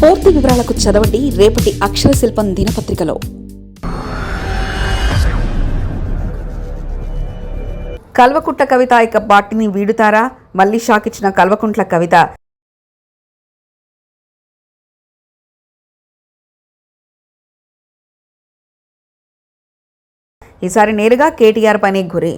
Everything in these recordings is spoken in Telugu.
పూర్తి వివరాలకు చదవండి రేపటి అక్షర శిల్పం దినపత్రికలో. కల్వకుట్ల కవిత ఇక పార్టీని వీడుతారా? మళ్ళీ షాక్ ఇచ్చిన కల్వకుంట్ల కవిత. ఈసారి నేరుగా కేటీఆర్ పైనే గురి.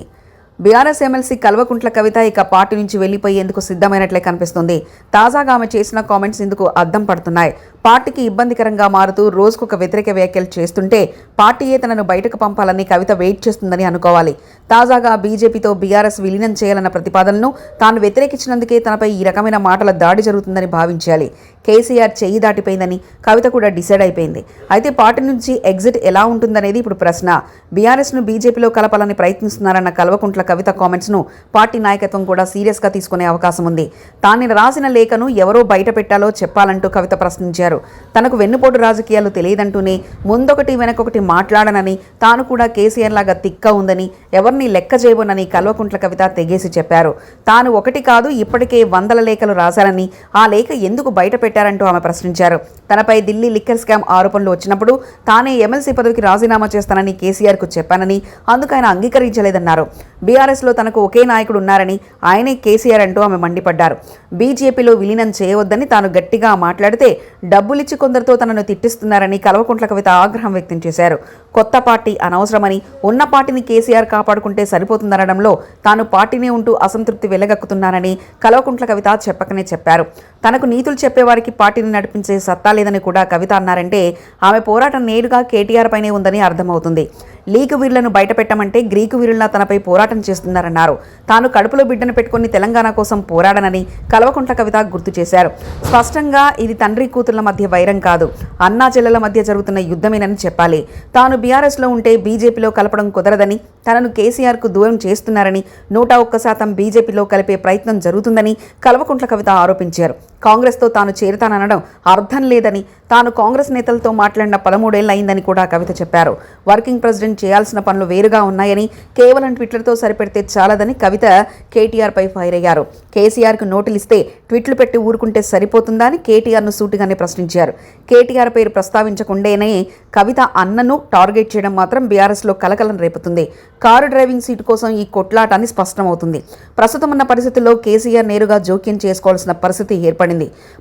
బీఆర్ఎస్ ఎమ్మెల్సీ కల్వకుంట్ల కవిత ఇక పార్టీ నుంచి వెళ్ళిపోయేందుకు సిద్ధమైనట్లే కనిపిస్తుంది. తాజాగా ఆమె చేసిన కామెంట్స్ ఇందుకు అద్దం పడుతున్నాయి. పార్టీకి ఇబ్బందికరంగా మారుతూ రోజుకొక వ్యతిరేక వ్యాఖ్యలు చేస్తుంటే పార్టీయే తనను బయటకు పంపాలని కవిత వెయిట్ చేస్తుందని అనుకోవాలి. తాజాగా బీజేపీతో బీఆర్ఎస్ విలీనం చేయాలన్న ప్రతిపాదనను తాను వ్యతిరేకించినందుకే తనపై ఈ రకమైన మాటల దాడి జరుగుతుందని భావించాలి. కేసీఆర్ చెయ్యి దాటిపోయిందని కవిత కూడా డిసైడ్ అయిపోయింది. అయితే పార్టీ నుంచి ఎగ్జిట్ ఎలా ఉంటుందనేది ఇప్పుడు ప్రశ్న. బీఆర్ఎస్ను బీజేపీలో కలపాలని ప్రయత్నిస్తున్నారన్న కల్వకుంట్ల కవిత కామెంట్స్ను పార్టీ నాయకత్వం కూడా సీరియస్గా తీసుకునే అవకాశం ఉంది. తాను రాసిన లేఖను ఎవరో బయట పెట్టాలో చెప్పాలంటూ కవిత ప్రశ్నించారు. తనకు వెన్నుపోటు రాజకీయాలు తెలియదంటూనే ముందొకటి వెనకొకటి మాట్లాడనని తాను కూడా కేసీఆర్ లాగా తిక్క ఉందని ఎవరిని లెక్క చేయబోనని కల్వకుంట్ల కవిత తెగేసి చెప్పారు. తాను ఒకటి కాదు ఇప్పటికే వందల లేఖలు రాశారని ఆ లేఖ ఎందుకు బయట పెట్టారంటూ ఆమె ప్రశ్నించారు. తనపై ఢిల్లీ లిక్కర్ స్కామ్ ఆరోపణలు వచ్చినప్పుడు తానే ఎమ్మెల్సీ పదవికి రాజీనామా చేస్తానని కేసీఆర్కు చెప్పానని అందుకు ఆయన అంగీకరించలేదన్నారు. బీఆర్ఎస్లో తనకు ఒకే నాయకుడు ఉన్నారని ఆయనే కేసీఆర్ అంటూ ఆమె మండిపడ్డారు. బీజేపీలో విలీనం చేయవద్దని తాను గట్టిగా మాట్లాడితే డబ్బులిచ్చి కొందరితో తనను తిట్టిస్తున్నారని కల్వకుంట్ల కవిత ఆగ్రహం వ్యక్తం చేశారు. కొత్త పార్టీ అనవసరమని ఉన్న పార్టీని కేసీఆర్ కాపాడుకుంటే సరిపోతుందనడంలో తాను పార్టీనే ఉంటూ అసంతృప్తి వెలగక్కుతున్నానని కల్వకుంట్ల కవిత చెప్పకనే చెప్పారు. తనకు నీతులు చెప్పేవారికి పార్టీని నడిపించే సత్తా లేదని కూడా కవిత అన్నారంటే ఆమె పోరాటం నేరుగా కేటీఆర్ పైనే ఉందని అర్థమవుతుంది. లీగ్ వీరులను బయటపెట్టమంటే గ్రీకు వీరుల్లా తనపై పోరాటం చేస్తున్నారన్నారు. తాను కడుపులో బిడ్డను పెట్టుకుని తెలంగాణ కోసం పోరాడనని కల్వకుంట్ల కవిత గుర్తు చేశారు. స్పష్టంగా ఇది తండ్రి కూతుర్ల మధ్య వైరం కాదు. అన్నా చెల్లెల మధ్య జరుగుతున్న యుద్ధమేనని చెప్పాలి. తాను బీఆర్ఎస్లో ఉంటే బీజేపీలో కలపడం కుదరదని తనను కేసీఆర్కు దూరం చేస్తున్నారని నూట ఒక్క శాతం బీజేపీలో కలిపే ప్రయత్నం జరుగుతుందని కల్వకుంట్ల కవిత ఆరోపించారు. కాంగ్రెస్తో తాను చేరుతాననడం అర్థం లేదని తాను కాంగ్రెస్ నేతలతో మాట్లాడిన పదమూడేళ్ళు అయిందని కూడా కవిత చెప్పారు. వర్కింగ్ ప్రెసిడెంట్ చేయాల్సిన పనులు వేరుగా ఉన్నాయని కేవలం ట్విట్లతో సరిపెడితే చాలదని కవిత కేటీఆర్పై ఫైర్ అయ్యారు. కేసీఆర్కు నోటులు ఇస్తే ట్విట్లు పెట్టి ఊరుకుంటే సరిపోతుందా అని కేటీఆర్ను సూటిగానే ప్రశ్నించారు. కేటీఆర్ పేరు ప్రస్తావించకుండానే కవిత అన్నను టార్గెట్ చేయడం మాత్రం బీఆర్ఎస్లో కలకలం రేపుతుంది. కారు డ్రైవింగ్ సీటు కోసం ఈ కొట్లాటాన్ని స్పష్టమవుతుంది. ప్రస్తుతం ఉన్న పరిస్థితుల్లో కేసీఆర్ నేరుగా జోక్యం చేసుకోవాల్సిన పరిస్థితి ఏర్పడింది.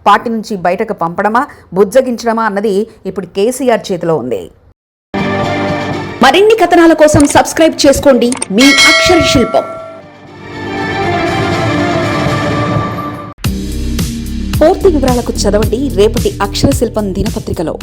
పార్టీ నుంచి బయటకు పంపడమా బుజ్జగించడమా అన్నది ఇప్పుడు కేసీఆర్ చేతిలో ఉంది. మరిన్ని కథనాల కోసం సబ్స్క్రైబ్ చేసుకోండి మీ అక్షర శిల్పం. పూర్తి వివరాలకు చదవండి రేపటి అక్షర శిల్పం దినపత్రికలో.